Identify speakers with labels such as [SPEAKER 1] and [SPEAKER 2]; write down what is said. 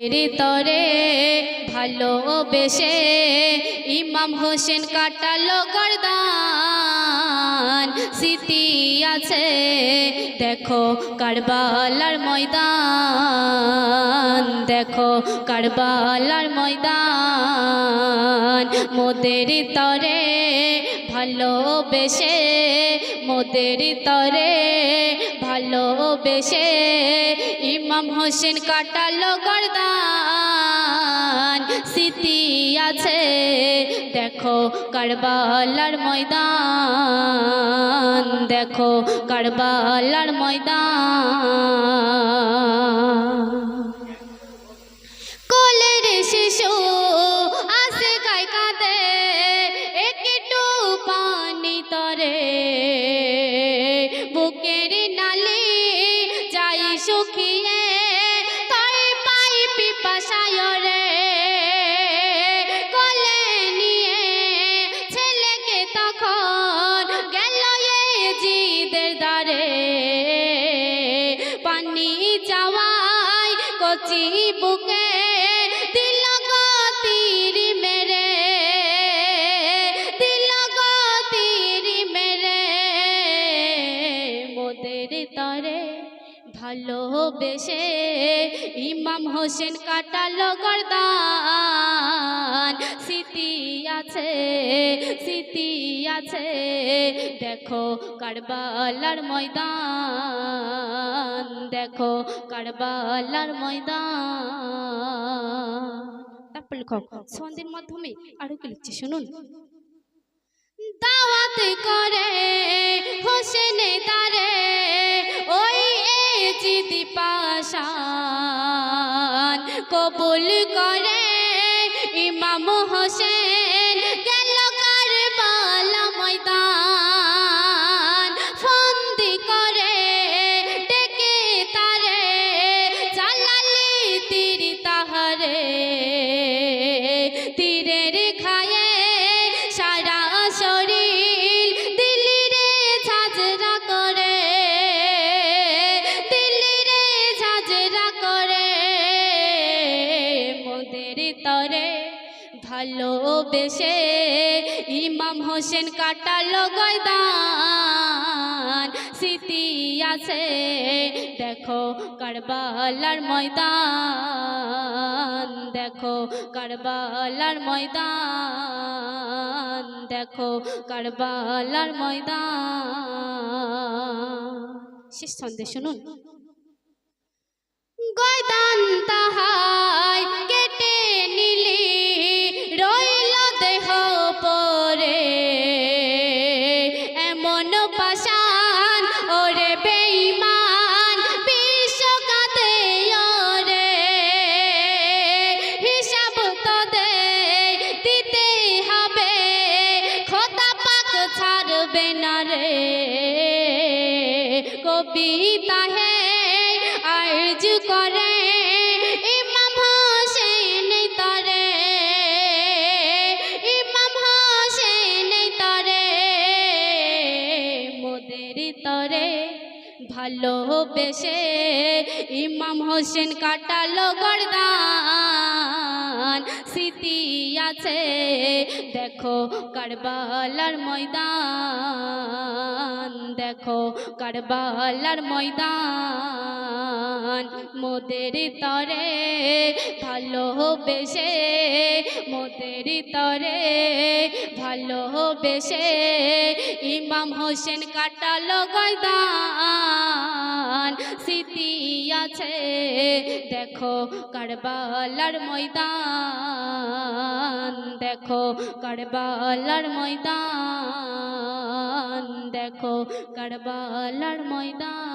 [SPEAKER 1] তরে ভালোবেসে ইমাম হোসেন কাটালো গরদান। স্মৃতি আছে, দেখো কারবালার ময়দান, দেখো কারবালার ময়দান। মোদের তরে ভালোবেসে, মোদের তরে ভালোবেসে ইমাম হোসেন কাটালো গরদান। স্মৃতি আছে, দেখো কারবালার ময়দান, দেখো কারবালার ময়দান। কোলের শিশু আসে গায় কাঁদে একটু পানি তরে। পিপাসায় রে কোলে নিয়ে ছেলেকে তখন গেল জিদের দ্বারে। পানি চাওয়াই কচি বুকে তীর। ভালোবেসে ইমাম হোসেন কাটালো গরদান। স্মৃতি আছে স্মৃতি আছে, দেখো কারবালার ময়দান, দেখো কারবালার ময়দান। তারপর লেখক ছন্দের মাধ্যমে আরও কি লিখছে শুনুন? দাওয়াত করে হোসেন তারে জিদি পাশান কবুল করে ইমাম হোসেন মোদের তরে ভালোবেসে ইমাম হোসেন কাটালো গয়দান। স্মৃতি আছে, দেখো কারবালার ময়দান, দেখো কারবালার ময়দান, দেখো কারবালার ময়দান। শেষ ছন্দে শুনুন। গয়দান তাহাই ছাড়বে না রে। কবিতা হে আর্জ করে ভালোবেসে। ইমাম হোসেন কাটালো গরদান। স্মৃতি আছে। দেখো কারবালার ময়দান দেখো কারবালার ময়দান। মোদের তরে ভালোবেসে, মোদের তরে ভালোবেসে। ইমাম হোসেন কাটালো গয়দান, স্মৃতি আছে, দেখো কারবালার ময়দান, দেখো কারবালার ময়দান। দেখো কারবালার ময়দান।